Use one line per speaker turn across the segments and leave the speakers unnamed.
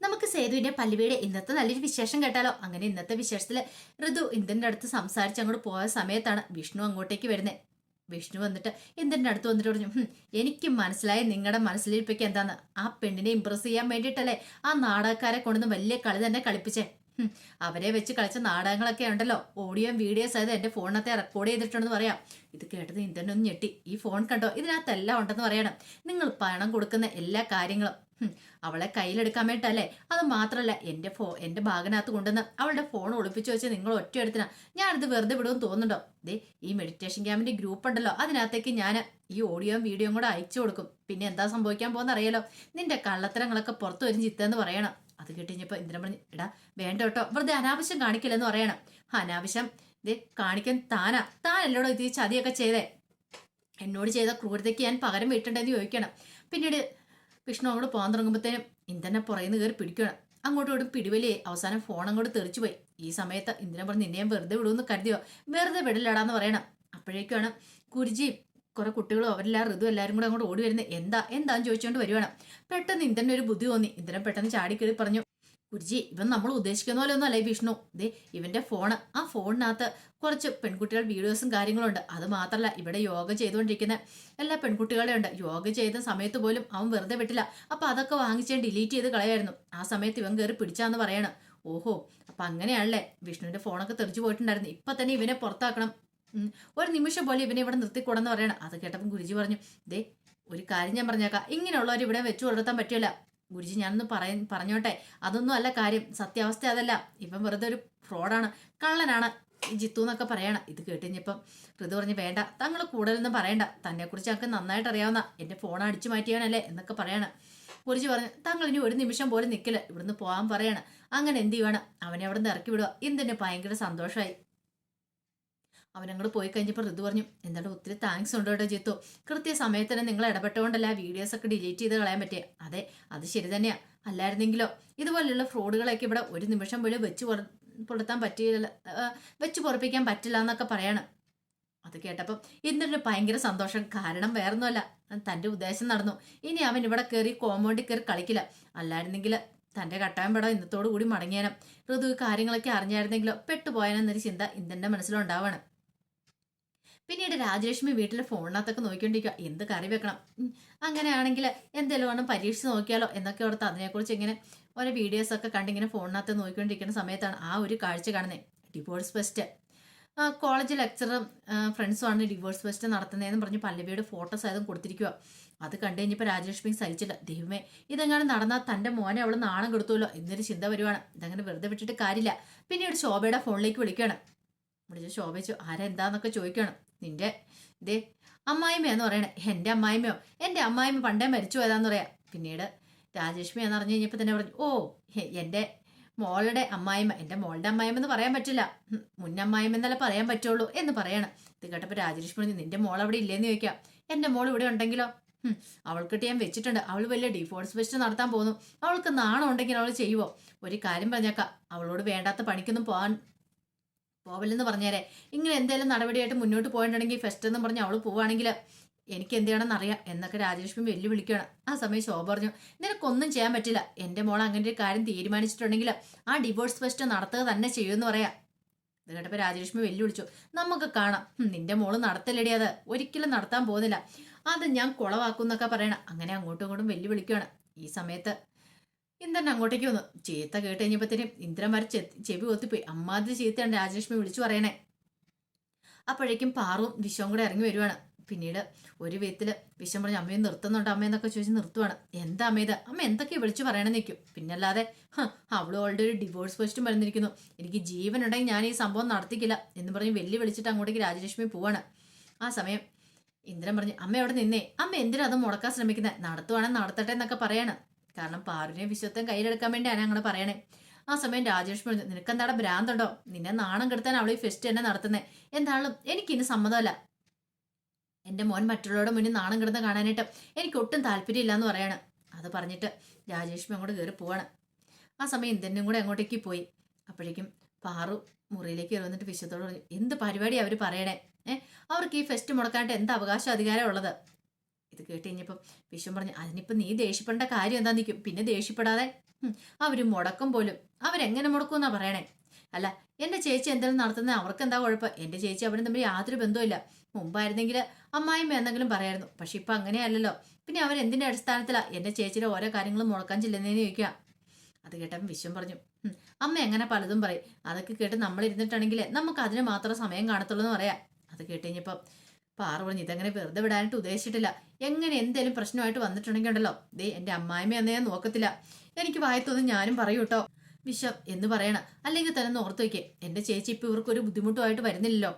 നമുക്ക് സേതുവിന്റെ പല്ലുവീട് ഇന്നത്തെ നല്ലൊരു വിശേഷം കേട്ടാലോ? അങ്ങനെ ഇന്നത്തെ വിശേഷത്തിൽ ഋതു ഇന്ദന്റെ അടുത്ത് സംസാരിച്ച് അങ്ങോട്ട് പോയ സമയത്താണ് വിഷ്ണു അങ്ങോട്ടേക്ക് വരുന്നത് വിഷ്ണു വന്നിട്ട് ഇന്ദന്റെ അടുത്ത് വന്നിട്ട് പറഞ്ഞു എനിക്ക് മനസ്സിലായി നിങ്ങളുടെ മനസ്സിലിരിപ്പൊക്കെ എന്താന്ന്? ആ പെണ്ണിനെ ഇമ്പ്രസ് ചെയ്യാൻ വേണ്ടിയിട്ടല്ലേ ആ നാടകക്കാരെ കൊണ്ടുവന്ന് വലിയ കളി തന്നെ കളിപ്പിച്ചേ? അവരെ വെച്ച് കളിച്ച നാടകങ്ങളൊക്കെ ഉണ്ടല്ലോ. ഓഡിയോയും വീഡിയോസ് ആയത് എന്റെ ഫോണിനകത്തെ റെക്കോർഡ് ചെയ്തിട്ടുണ്ടെന്ന് പറയാം. ഇത് കേട്ടത് ഇന്ദന്റെ ഒന്ന് ഞെട്ടി. ഈ ഫോൺ കണ്ടോ? ഇതിനകത്തെല്ലാം ഉണ്ടെന്ന് പറയണം. നിങ്ങൾ പണം കൊടുക്കുന്ന എല്ലാ കാര്യങ്ങളും അവളെ കയ്യിലെടുക്കാൻ വേണ്ടല്ലേ അത് മാത്രമല്ല എന്റെ ഫോ എന്റെ ഭാഗനകത്ത് കൊണ്ടുവന്ന് അവളുടെ ഫോൺ ഒളിപ്പിച്ചു വെച്ച് നിങ്ങൾ ഒറ്റ എടുത്തിനാ. ഞാനിത് വെറുതെ വിടുമെന്ന് തോന്നുന്നുണ്ടോ? ദേ ഈ മെഡിറ്റേഷൻ ക്യാമ്പിന്റെ ഗ്രൂപ്പ് ഉണ്ടല്ലോ അതിനകത്തേക്ക് ഞാൻ ഈ ഓഡിയോയും വീഡിയോയും കൂടെ അയച്ചു കൊടുക്കും. പിന്നെ എന്താ സംഭവിക്കാൻ പോകുന്ന അറിയാലോ? നിന്റെ കള്ളത്തരങ്ങളൊക്കെ പുറത്തു വരും ചിത്തെന്ന് പറയണം. അത് കിട്ടിഞ്ഞപ്പോ ഇന്ദ്രൻ പറഞ്ഞു എടാ വേണ്ട കേട്ടോ വെറുതെ അനാവശ്യം കാണിക്കില്ലെന്ന് പറയണം. അനാവശ്യം ദേ കാണിക്കാൻ താനാ. താനല്ലോടോ ഇത് ചതിയൊക്കെ ചെയ്തേ? എന്നോട് ചെയ്ത ക്രൂരതയ്ക്ക് ഞാൻ പകരം വീട്ടുണ്ടെന്ന് ചോദിക്കണം. പിന്നീട് വിഷ്ണു അങ്ങോട്ട് പോകാൻ തുടങ്ങുമ്പോഴത്തേനും ഇന്ദ്രനെ പുറയുന്ന കയറി പിടിക്കണം അങ്ങോട്ടും ഇങ്ങോട്ടും പിടിവലി അവസാനം ഫോൺ അങ്ങോട്ട് തെറിച്ചു പോയി ഈ സമയത്ത് ഇന്ദ്രനെ പറഞ്ഞ് നിന്നെയും വെറുതെ വിടുമെന്ന് കരുതിയോ? വെറുതെ വിടലടാന്ന് പറയണം. അപ്പോഴേക്കാണ് കുരുജിയും കുറെ കുട്ടികളും അവരെല്ലാം ഋതു എല്ലാവരും കൂടെ അങ്ങോട്ട് ഓടി വരുന്നത്. എന്താ? എന്താന്ന് ചോദിച്ചുകൊണ്ട് വരുവാണ്. പെട്ടെന്ന് ഇന്ദ്രനൊരു ബുദ്ധി തോന്നി. ഇന്ദ്രൻ പെട്ടെന്ന് ചാടിക്കേറി പറഞ്ഞു കുരുജി ഇവൻ നമ്മൾ ഉദ്ദേശിക്കുന്ന പോലെ ഒന്നും അല്ല ഈ വിഷ്ണു. ദേ ഇവന്റെ ഫോണ് ആ ഫോണിനകത്ത് കുറച്ച് പെൺകുട്ടികൾ വീഡിയോസും കാര്യങ്ങളുണ്ട്. അത് മാത്രമല്ല ഇവിടെ യോഗ ചെയ്തുകൊണ്ടിരിക്കുന്ന എല്ലാ പെൺകുട്ടികളെ ഉണ്ട്. യോഗ ചെയ്ത സമയത്ത് പോലും അവൻ വെറുതെ വിട്ടില്ല. അപ്പൊ അതൊക്കെ വാങ്ങിച്ച് ഡിലീറ്റ് ചെയ്ത് കളയായിരുന്നു. ആ സമയത്ത് ഇവൻ കയറി പിടിച്ചാന്ന് പറയണം. ഓഹോ അപ്പൊ അങ്ങനെയാണല്ലേ? വിഷ്ണുവിന്റെ ഫോണൊക്കെ തെറിച്ചു പോയിട്ടുണ്ടായിരുന്നു. ഇപ്പൊ തന്നെ ഇവനെ പുറത്താക്കണം. ഒരു നിമിഷം പോലെ ഇവനെ ഇവിടെ നിർത്തിക്കൂടെന്ന് പറയണം. അത് കേട്ടപ്പം ഗുരുജി പറഞ്ഞു ദേ ഒരു കാര്യം ഞാൻ പറഞ്ഞേക്കാം. ഇങ്ങനെയുള്ളവർ ഇവിടെ വെച്ചു കൊടുത്താൻ പറ്റില്ല. ഗുരുജി ഞാനൊന്ന് പറയ പറഞ്ഞോട്ടെ? അതൊന്നും അല്ല കാര്യം. സത്യാവസ്ഥ അതല്ല. ഇവൻ വെറുതെ ഒരു ഫ്രോഡാണ്. കള്ളനാണ്. ഈ ജിത്തു എന്നൊക്കെ പറയണം. ഇത് കേട്ടുകഴിഞ്ഞപ്പം ഋതു പറഞ്ഞ് വേണ്ട. തങ്ങൾ കൂടുതലൊന്നും പറയണ്ട. തന്നെക്കുറിച്ച് ഞങ്ങൾക്ക് നന്നായിട്ട് അറിയാവുന്ന. എന്റെ ഫോൺ അടിച്ചു മാറ്റിയാണല്ലേ? എന്നൊക്കെ പറയണം. കുറിച്ച് പറഞ്ഞു തങ്ങൾ ഇനി ഒരു നിമിഷം പോലും നിൽക്കില്ല ഇവിടുന്ന് പോകാൻ പറയണം. അങ്ങനെ എന്ത് ചെയ്യണം അവനെ അവിടെ നിന്ന് ഇറക്കി വിടുക എന്തിന് ഭയങ്കര സന്തോഷമായി അവനങ്ങോട്ട് പോയി കഴിഞ്ഞപ്പോൾ ഋതു പറഞ്ഞു എന്താണ്ട് ഒത്തിരി താങ്ക്സ് ഉണ്ട് കേട്ടോ ജിത്തു. കൃത്യസമയത്ത് തന്നെ നിങ്ങൾ ഇടപെട്ടുകൊണ്ടല്ല ആ വീഡിയോസ് ഒക്കെ ഡിലീറ്റ് ചെയ്ത് കളയാൻ പറ്റിയ? അതെ അത് ശരി തന്നെയാ. അല്ലായിരുന്നെങ്കിലോ? ഇതുപോലെയുള്ള ഫ്രോഡുകളൊക്കെ ഇവിടെ ഒരു നിമിഷം പോലും വെച്ച് പുറത്താൻ ആ, വെച്ച് പൊറപ്പിക്കാൻ പറ്റില്ല എന്നൊക്കെ പറയണം. അത് കേട്ടപ്പം ഇന്നൊരു ഭയങ്കര സന്തോഷം. കാരണം വേറൊന്നുമല്ല തന്റെ ഉദ്ദേശം നടന്നു. ഇനി അവൻ ഇവിടെ കയറി കോമ്പൗണ്ടിൽ കയറി കളിക്കില്ല. അല്ലായിരുന്നെങ്കിൽ തന്റെ കട്ടായം പടം ഇന്നത്തോടു കൂടി മടങ്ങിയാനും. ഋതു കാര്യങ്ങളൊക്കെ അറിഞ്ഞായിരുന്നെങ്കിലോ? പെട്ടുപോയാനെന്നൊരു ചിന്ത ഇന്ദ്രന്റെ മനസ്സിലുണ്ടാവാണ്. പിന്നീട് രാജലക്ഷ്മി വീട്ടിലെ ഫോണിനകത്തൊക്കെ നോക്കിക്കൊണ്ടിരിക്കുക എന്ത് കറി വെക്കണം? അങ്ങനെയാണെങ്കിൽ എന്തെങ്കിലും വേണം പരീക്ഷിച്ച് നോക്കിയാലോ? എന്നൊക്കെ ഓർത്ത് അതിനെക്കുറിച്ച് ഇങ്ങനെ ഓരോ വീഡിയോസൊക്കെ കണ്ടിങ്ങനെ ഫോണിനകത്ത് നോക്കിക്കൊണ്ടിരിക്കുന്ന സമയത്താണ് ആ ഒരു കാഴ്ച കാണുന്നത് ഡിവോഴ്സ് ഫെസ്റ്റ് കോളേജ് ലെക്ചറും ഫ്രണ്ട്സുമാണ് ഡിവോഴ്സ് ഫെസ്റ്റ് നടത്തുന്നതെന്ന് പറഞ്ഞ് പല്ലവിയുടെ ഫോട്ടോസ് ആയതും കൊടുത്തിരിക്കുക അത് കണ്ടു കഴിഞ്ഞപ്പോൾ രാജലക്ഷ്മി സഹിച്ചില്ല. ദൈവമേ ഇതെങ്ങനെ നടന്നാൽ തന്റെ മോനെ അവൾ നാണം കൊടുത്തുമല്ലോ എന്നൊരു ചിന്ത വരുവാണ്. ഇതങ്ങനെ വെറുതെ വിട്ടിട്ട് കാര്യമില്ല. പിന്നീട് ശോഭയുടെ ഫോണിലേക്ക് വിളിക്കുകയാണ് വിളിച്ച് ശോഭിച്ചു ആരെന്താന്നൊക്കെ ചോദിക്കണം? നിന്റെ ദേ അമ്മായിമ്മയെന്ന് പറയണേ. എന്റെ അമ്മായിമ്മയോ? എന്റെ അമ്മായിമ്മ പണ്ടേ മരിച്ചു പോയതാന്ന് പറയാം. പിന്നീട് രാജേഷ്മി എന്ന് പറഞ്ഞു കഴിഞ്ഞപ്പോൾ തന്നെ പറഞ്ഞു ഓ എന്റെ മോളുടെ അമ്മായിമ്മ എന്റെ മോളുടെ അമ്മായിമ്മ എന്ന് പറയാൻ പറ്റില്ല. മുന്നമ്മായിമ്മ എന്നല്ല പറയാൻ പറ്റുള്ളൂ എന്ന് പറയണം. ഇത് കേട്ടപ്പോൾ രാജേഷ്മി പറഞ്ഞു നിന്റെ മോൾ അവിടെ ഇല്ലേന്ന് ചോദിക്കാം. എന്റെ മോൾ ഇവിടെ ഉണ്ടെങ്കിലോ? അവൾക്കിട്ട് ഞാൻ വെച്ചിട്ടുണ്ട്. അവൾ വലിയ ഡിഫോഴ്സ് വെച്ച് നടത്താൻ പോകുന്നു. അവൾക്ക് നാണം ഉണ്ടെങ്കിൽ അവൾ ചെയ്യുവോ? ഒരു കാര്യം പറഞ്ഞേക്കാം. അവളോട് വേണ്ടാത്ത പണിക്കൊന്നും പോകാൻ പോവല്ലെന്ന് പറഞ്ഞേരെ. ഇങ്ങനെ എന്തെങ്കിലും നടപടിയായിട്ട് മുന്നോട്ട് പോയിട്ടുണ്ടെങ്കിൽ ഫെസ്റ്റ് എന്ന് പറഞ്ഞ് അവൾ പോവുകയാണെങ്കിൽ എനിക്ക് എന്ത് ചെയ്യണമെന്ന് അറിയാം എന്നൊക്കെ രാജലക്ഷ്മി വെല്ലുവിളിക്കുകയാണ്. ആ സമയം ശോഭ പറഞ്ഞു നിനക്കൊന്നും ചെയ്യാൻ പറ്റില്ല. എന്റെ മോൾ അങ്ങനെ ഒരു കാര്യം തീരുമാനിച്ചിട്ടുണ്ടെങ്കിൽ ആ ഡിവോഴ്സ് ഫെസ്റ്റ് നടത്തുക തന്നെ ചെയ്യുമെന്ന് പറയാം. ഇത് കേട്ടപ്പോൾ രാജലക്ഷ്മി വെല്ലുവിളിച്ചു നമുക്ക് കാണാം. നിന്റെ മോൾ നടത്തലടി അത്. ഒരിക്കലും നടത്താൻ പോകുന്നില്ല. അത് ഞാൻ കുളവാക്കും എന്നൊക്കെ പറയണം. അങ്ങനെ അങ്ങോട്ടും ഇങ്ങോട്ടും വെല്ലുവിളിക്കുകയാണ്. ഈ സമയത്ത് ഇന്ദ്രൻ അങ്ങോട്ടേക്ക് വന്നു ചീത്ത കേട്ട് കഴിഞ്ഞപ്പോഴത്തേനും ഇന്ദ്രന്മാർ ചെവി കൊത്തിപ്പോയി. അമ്മാതിരി ചീത്തയാണ് രാജലക്ഷ്മി വിളിച്ചു പറയണേ. അപ്പോഴേക്കും പാറും വിശ്വം കൂടെ ഇറങ്ങി വരുവാണ്. പിന്നീട് ഒരു വിധത്തിൽ വിശ്വം പറഞ്ഞ് അമ്മയെ നിർത്തുന്നുണ്ട്? അമ്മയെന്നൊക്കെ ചോദിച്ച് നിർത്തുവാണ്. എന്താ അമ്മ ഇത്? അമ്മ എന്തൊക്കെ വിളിച്ചു പറയണമെന്ന് നിൽക്കും പിന്നല്ലാതെ അവൾ അവളുടെ ഒരു ഡിവോഴ്സ് പോസ്റ്റും വരുന്നിരിക്കുന്നു എനിക്ക് ജീവൻ ഉണ്ടെങ്കിൽ ഞാൻ ഈ സംഭവം നടത്തിക്കില്ല എന്ന് പറഞ്ഞ് വെല്ലു വിളിച്ചിട്ട് അങ്ങോട്ടേക്ക് രാജലക്ഷ്മി പോവാണ്. ആ സമയം ഇന്ദ്രൻ പറഞ്ഞു അമ്മ അവിടെ നിന്നേ? അമ്മ എന്തിനാ അത് മുടക്കാൻ ശ്രമിക്കുന്നത് നടത്തുവാണെങ്കിൽ നടത്തട്ടെ എന്നൊക്കെ പറയാണ്. കാരണം പാറുവിനെ വിശ്വത്വം കയ്യിലെടുക്കാൻ വേണ്ടിയാണ് അങ്ങനെ പറയണേ. ആ സമയം രാജേഷ് പറഞ്ഞു നിനക്കെന്താടെ ഭ്രാന്തുണ്ടോ? നിന്നെ നാണം കെടുത്താൻ അവൾ ഈ ഫെസ്റ്റ് തന്നെ നടത്തുന്നേ. എന്താളും എനിക്കിനി സമ്മതമല്ല. എന്റെ മോൻ മറ്റുള്ളവരുടെ മുന്നിൽ നാണം കിടന്ന് കാണാനായിട്ട് എനിക്ക് ഒട്ടും താല്പര്യമില്ല എന്ന് പറയാണ്. അത് പറഞ്ഞിട്ട് രാജേഷ്മി അങ്ങോട്ട് കയറി പോവാണ്. ആ സമയം ഇന്ദ്രനും കൂടെ അങ്ങോട്ടേക്ക് പോയി. അപ്പോഴേക്കും പാറു മുറിയിലേക്ക് കയറി വന്നിട്ട് വിശ്വത്തോട് പറഞ്ഞു എന്ത് പരിപാടി അവർ പറയണേ? ഏഹ് അവർക്ക് ഈ ഫെസ്റ്റ് മുടക്കാനായിട്ട് എന്ത് അവകാശം അധികാരം ഉള്ളത്? ഇത് കേട്ട് കഴിഞ്ഞപ്പം വിശ്വം പറഞ്ഞു അതിനിപ്പം നീ ദേഷ്യപ്പെടേണ്ട കാര്യം എന്താ നിൽക്കും പിന്നെ ദേഷ്യപ്പെടാതെ? അവർ മുടക്കും പോലും. അവരെങ്ങനെ മുടക്കും എന്നാ പറയണേ? അല്ല എന്റെ ചേച്ചി എന്തെങ്കിലും നടത്തുന്നത് അവർക്ക് എന്താ കുഴപ്പം? എന്റെ ചേച്ചി അവരും തമ്മിൽ യാതൊരു ബന്ധവുമില്ല. മുമ്പായിരുന്നെങ്കിൽ അമ്മായിമ്മ എന്തെങ്കിലും പറയായിരുന്നു. പക്ഷെ ഇപ്പം അങ്ങനെയല്ലല്ലോ. പിന്നെ അവൻ എന്തിന്റെ അടിസ്ഥാനത്തിലാണ് എന്റെ ചേച്ചിയുടെ ഓരോ കാര്യങ്ങളും മുടക്കാൻ ചെല്ലുന്നതെന്ന് ചോദിക്കുക? അത് കേട്ടപ്പം വിശ്വം പറഞ്ഞു അമ്മ എങ്ങനെ പലതും പറയും. അതൊക്കെ കേട്ട് നമ്മൾ ഇരുന്നിട്ടാണെങ്കിൽ നമുക്ക് അതിന് മാത്രം സമയം കാണത്തുള്ളൂ എന്ന് പറയാം. അത് കേട്ട് കഴിഞ്ഞപ്പോൾ പറഞ്ഞു ഇതങ്ങനെ വെറുതെ വിടാനായിട്ട് ഉദ്ദേശിച്ചിട്ടില്ല? എങ്ങനെ എന്തേലും പ്രശ്നമായിട്ട് വന്നിട്ടുണ്ടെങ്കിൽ ഉണ്ടല്ലോ ദേ എന്റെ അമ്മായിമ്മ എന്നെ ഞാൻ നോക്കത്തില്ല. എനിക്ക് വായത്തൊന്നും ഞാനും പറയൂ കേട്ടോ വിശ്വം എന്ന് പറയണം. അല്ലെങ്കിൽ തന്നെ ഓർത്തു വയ്ക്കേ എന്റെ ചേച്ചി ഇപ്പോൾ ഇവർക്കൊരു ബുദ്ധിമുട്ടുമായിട്ട് വരുന്നില്ലല്ലോ.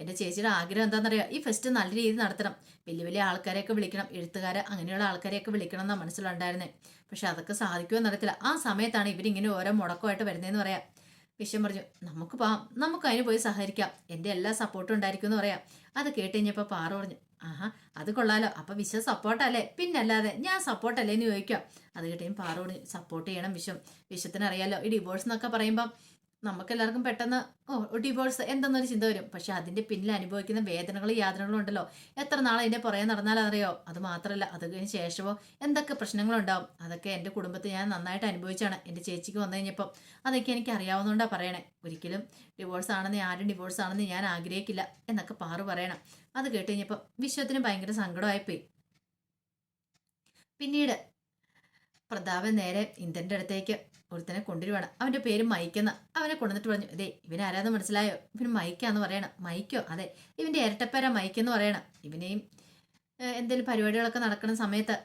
എന്റെ ചേച്ചിയുടെ ആഗ്രഹം എന്താണെന്നറിയാം? ഈ ഫെസ്റ്റ് നല്ല രീതിയിൽ നടത്തണം. വലിയ വലിയ ആൾക്കാരെയൊക്കെ വിളിക്കണം. എഴുത്തുകാരെ അങ്ങനെയുള്ള ആൾക്കാരെയൊക്കെ വിളിക്കണം എന്നാണ് മനസ്സിലുണ്ടായിരുന്നേ. പക്ഷെ അതൊക്കെ സാധിക്കുമോ നടത്തില്ല ആ സമയത്താണ് ഇവരിങ്ങനെ ഓരോ മുടക്കമായിട്ട് വരുന്നതെന്ന് പറയാം. വിശ്വം പറഞ്ഞു നമുക്ക് പോവാം നമുക്ക് അതിന് പോയി സഹകരിക്കാം. എന്റെ എല്ലാ സപ്പോർട്ടും ഉണ്ടായിരിക്കും എന്ന് പറയാം. അത് കേട്ട് കഴിഞ്ഞപ്പോൾ പാറ പറഞ്ഞു ആഹാ അത് കൊള്ളാലോ. അപ്പം വിശ്വം സപ്പോർട്ടല്ലേ പിന്നല്ലാതെ ഞാൻ സപ്പോർട്ടല്ലേ എന്ന് ചോദിക്കാം. അത് കേട്ട് പാറ പറഞ്ഞു സപ്പോർട്ട് ചെയ്യണം വിശ്വം. വിശ്വത്തിന് അറിയാലോ ഈ ഡിവോഴ്സ് എന്നൊക്കെ പറയുമ്പം നമുക്ക് എല്ലാവർക്കും പെട്ടെന്ന് ഓ ഡിവോഴ്സ് എന്തെന്നൊരു ചിന്ത വരും. പക്ഷെ അതിന്റെ പിന്നിൽ അനുഭവിക്കുന്ന വേദനകളും യാതനകളും ഉണ്ടല്ലോ. എത്ര നാൾ അതിന്റെ പുറകെ നടന്നാൽ അറിയോ? അത് മാത്രമല്ല അത് കഴിഞ്ഞ ശേഷമോ എന്തൊക്കെ പ്രശ്നങ്ങളുണ്ടാവും? അതൊക്കെ എന്റെ കുടുംബത്തിൽ ഞാൻ നന്നായിട്ട് അനുഭവിച്ചാണ് എന്റെ ചേച്ചിക്ക് വന്നു കഴിഞ്ഞപ്പോൾ അതൊക്കെ എനിക്ക് അറിയാവുന്നതുകൊണ്ടാണ് പറയണേ. ഒരിക്കലും ഡിവോഴ്സ് ആണെന്ന് ആരും ഡിവോഴ്സ് ആണെന്ന് ഞാൻ ആഗ്രഹിക്കില്ല എന്നൊക്കെ പാറു പറയണം. അത് കേട്ട് കഴിഞ്ഞപ്പോൾ വിശ്വത്തിന് ഭയങ്കര സങ്കടമായിപ്പോയി. പിന്നീട് പ്രതാപൻ നേരെ ഇന്ദ്രന്റെ അടുത്തേക്ക് ഒരുത്തനെ കൊണ്ടുവരുവാണ്. അവന്റെ പേര് മൈക്കെന്ന്. അവനെ കൊണ്ടുവന്നിട്ട് പറഞ്ഞു ഇതേ ഇവൻ ആരാന്ന് മനസ്സിലായോ? ഇവന് മൈക്കാന്ന് പറയണം. മൈക്കോ? അതെ ഇവന്റെ ഇരട്ടപ്പേര മൈക്കെന്ന് പറയണം. ഇവനെയും എന്തെങ്കിലും പരിപാടികളൊക്കെ നടക്കുന്ന സമയത്ത്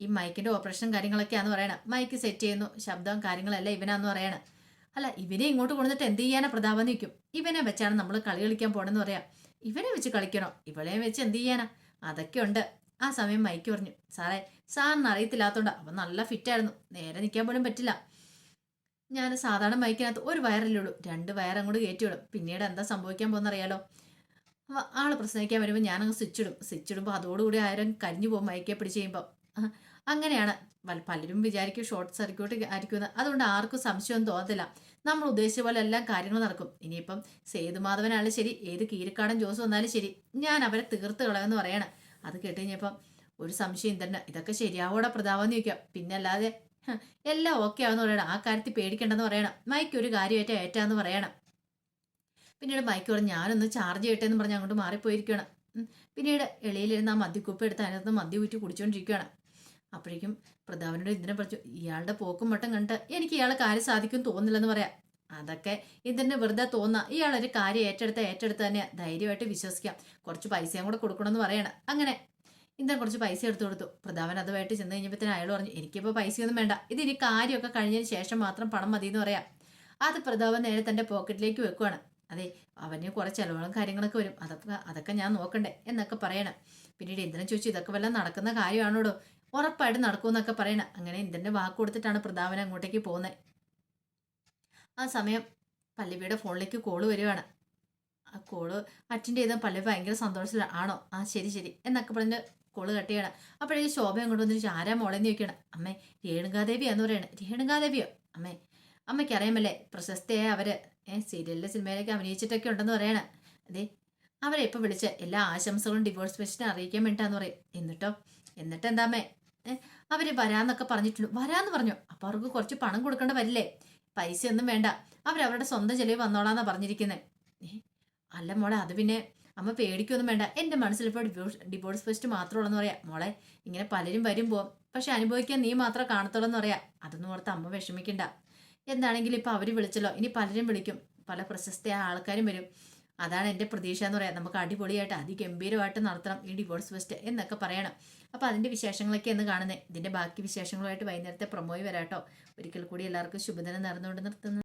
ഈ മൈക്കിന്റെ ഓപ്പറേഷൻ കാര്യങ്ങളൊക്കെയാന്ന് പറയണം. മൈക്ക് സെറ്റ് ചെയ്യുന്നു ശബ്ദവും കാര്യങ്ങളല്ല ഇവനാന്ന് പറയണം. അല്ല ഇവനെ ഇങ്ങോട്ട് കൊണ്ടുവന്നിട്ട് എന്ത് ചെയ്യാനാ പ്രതാപം നിൽക്കും ഇവനെ വെച്ചാണ് നമ്മൾ കളി കളിക്കാൻ പോണെന്ന് പറയാം. ഇവനെ വെച്ച് കളിക്കണോ? ഇവളെ വെച്ച് എന്ത് ചെയ്യാനാ? അതൊക്കെ ഉണ്ട്. ആ സമയം മൈക്ക് പറഞ്ഞു സാറേ സാറിന് അറിയത്തില്ലാത്തോണ്ട്. അവൻ നല്ല ഫിറ്റായിരുന്നു. നേരെ നിൽക്കാൻ പോലും പറ്റില്ല. ഞാൻ സാധാരണ മൈക്കിനകത്ത് ഒരു വയറല്ലേ ഉള്ളൂ രണ്ട് വയർ അങ്ങോട്ട് കയറ്റിവിടും. പിന്നീട് എന്താ സംഭവിക്കാൻ പോകുന്നറിയാലോ? ആൾ പ്രസംഗിക്കാൻ വരുമ്പോൾ ഞാനങ്ങ് സ്വിച്ച് ഇടും സ്വിച്ച് ഇടുമ്പോൾ അതോടുകൂടി ആരും കരിഞ്ഞു പോകും മയക്കെ പിടിച്ച് കഴിയുമ്പോൾ ആ, അങ്ങനെയാണ്. പലരും വിചാരിക്കും ഷോർട്ട് സർക്യൂട്ട് ആയിരിക്കുമെന്ന്. അതുകൊണ്ട് ആർക്കും സംശയം തോന്നത്തില്ല. നമ്മൾ ഉദ്ദേശിച്ച പോലെ എല്ലാം കാര്യങ്ങൾ നടക്കും. ഇനിയിപ്പം സേതുമാധവനായാലും ശരി ഏത് കീരിക്കാടൻ ജോസ് വന്നാലും ശരി ഞാൻ അവരെ തീർത്ത് കളയെന്ന് പറയണം. അത് കേട്ട് കഴിഞ്ഞപ്പം ഒരു സംശയം തന്നെ ഇതൊക്കെ ശരിയാവോടെ പ്രതാപം ചോദിക്കാം പിന്നെ അല്ലാതെ എല്ലാം ഓക്കെ ആവെന്ന് പറയണം. ആ കാര്യത്തിൽ പേടിക്കണ്ടെന്ന് പറയണം. മൈക്ക് ഒരു കാര്യമായിട്ട് ഏറ്റാന്ന് പറയണം. പിന്നീട് മൈക്ക് പറഞ്ഞു ഞാനൊന്ന് ചാർജ് ചെയ്യട്ടെ എന്ന് പറഞ്ഞ് അങ്ങോട്ട് മാറിപ്പോയിരിക്കണം. പിന്നീട് എളിയിലിരുന്ന് ആ മദ്യക്കുപ്പ് എടുത്ത് അതിനകത്ത് മദ്യ ഊറ്റി കുടിച്ചുകൊണ്ടിരിക്കുകയാണ് അപ്പോഴേക്കും പ്രതാപനോട് ഇന്ദ്രൻ പറഞ്ഞു ഇയാളുടെ പോക്കും മട്ടം കണ്ട് എനിക്ക് ഇയാളെ കാര്യം സാധിക്കും തോന്നില്ലെന്ന് പറയാം. അതൊക്കെ ഇന്ദ്രനെ വെറുതെ തോന്നാം. ഇയാളൊരു കാര്യം ഏറ്റെടുത്ത ഏറ്റെടുത്ത് തന്നെ ധൈര്യമായിട്ട് വിശ്വസിക്കാം. കുറച്ച് പൈസയും കൂടെ കൊടുക്കണമെന്ന് പറയണം. അങ്ങനെ ഇന്ദ്രൻ കുറച്ച് പൈസ എടുത്തു കൊടുത്തു. പ്രതാപൻ അതുമായിട്ട് ചെന്ന് കഴിഞ്ഞപ്പോഴത്തേന് അയാൾ പറഞ്ഞു എനിക്കിപ്പോൾ പൈസയൊന്നും വേണ്ട. ഇത് ഇനി കാര്യമൊക്കെ കഴിഞ്ഞതിന് ശേഷം മാത്രം പണം മതി എന്ന് പറയാം. അത് പ്രതാപൻ നേരെ തന്റെ പോക്കറ്റിലേക്ക് വെക്കുവാണ്. അതെ അവന് കുറേ ചിലവുകളും കാര്യങ്ങളൊക്കെ വരും. അതൊക്കെ അതൊക്കെ ഞാൻ നോക്കണ്ടേ? എന്നൊക്കെ പറയണം. പിന്നീട് ഇന്ദ്രൻ ചോദിച്ചു ഇതൊക്കെ വല്ല നടക്കുന്ന കാര്യമാണോടോ? ഉറപ്പായിട്ട് നടക്കുമെന്നൊക്കെ പറയണം. അങ്ങനെ ഇന്ദ്രന്റെ വാക്ക് കൊടുത്തിട്ടാണ് പ്രതാപൻ അങ്ങോട്ടേക്ക് പോകുന്നത് ആ സമയം പല്ലവിയുടെ ഫോണിലേക്ക് കോൾ വരുവാണ്. ആ കോൾ അറ്റൻഡ് ചെയ്ത പല്ലവി ഭയങ്കര സന്തോഷത്തിലാണോ ആ ശരി ശരി. എന്നൊക്കെ പറഞ്ഞ് കോൾ കട്ട് ചെയ്യണം ശോഭയും ശോഭ അങ്ങോട്ട് വന്നിട്ട് ആരാ മോളെന്ന് ചോദിക്കണം അമ്മേ രേണുകാദേവിയാന്ന് പറയണേ. രേണുകാദേവിയോ? അമ്മേ അമ്മയ്ക്ക് അറിയാമല്ലേ പ്രശസ്തയായ അവർ ഏഹ് സീരിയലിലെ സിനിമയിലൊക്കെ അഭിനയിച്ചിട്ടൊക്കെ ഉണ്ടെന്ന് പറയണേ. അതെ അവരെ ഇപ്പൊ വിളിച്ച എല്ലാ ആശംസകളും ഡിവോഴ്സ് പെറ്റിനെ അറിയിക്കാൻ വേണ്ടിട്ടാന്ന് പറയും. എന്നിട്ടോ? എന്നിട്ട് എന്താമ്മേ ഏഹ് അവർ വരാന്നൊക്കെ പറഞ്ഞിട്ടുള്ളൂ വരാന്ന് പറഞ്ഞു. അപ്പൊ അവർക്ക് കുറച്ച് പണം കൊടുക്കേണ്ട വരില്ലേ? പൈസ ഒന്നും വേണ്ട. അവരവരുടെ സ്വന്തം ചെലവ് വന്നോളാന്നാ പറഞ്ഞിരിക്കുന്നത് അല്ല മോളെ അത് പിന്നെ അമ്മ പേടിക്കൊന്നും വേണ്ട. എന്റെ മനസ്സിലിപ്പോൾ ഡിവോഴ്സ് ഡിവോഴ്സ് ഫസ്റ്റ് മാത്രമുള്ളെന്ന് പറയാം. മോളെ ഇങ്ങനെ പലരും വരും പക്ഷെ അനുഭവിക്കാൻ നീ മാത്രം കാണത്തുള്ളൂ എന്ന് പറയാം. അതൊന്നും ഓർത്ത് അമ്മ വിഷമിക്കണ്ട. എന്താണെങ്കിലും ഇപ്പോൾ അവർ വിളിച്ചല്ലോ. ഇനി പലരും വിളിക്കും. പല പ്രശസ്തയായ ആൾക്കാരും വരും. അതാണ് എന്റെ പ്രതീക്ഷ എന്ന് പറയാം. നമുക്ക് അടിപൊളിയായിട്ട് അതിഗംഭീരമായിട്ട് നടത്തണം ഈ ഡിവോഴ്സ് ഫസ്റ്റ് എന്നൊക്കെ പറയണം. അപ്പോൾ അതിന്റെ വിശേഷങ്ങളൊക്കെ എന്ന് കാണുന്നത് ഇതിന്റെ ബാക്കി വിശേഷങ്ങളുമായിട്ട് വൈകുന്നേരത്തെ പ്രൊമോയി വരാട്ടോ. ഒരിക്കൽ കൂടി എല്ലാവർക്കും ശുഭദിനം നേർന്നുകൊണ്ട് നിർത്തുന്നു.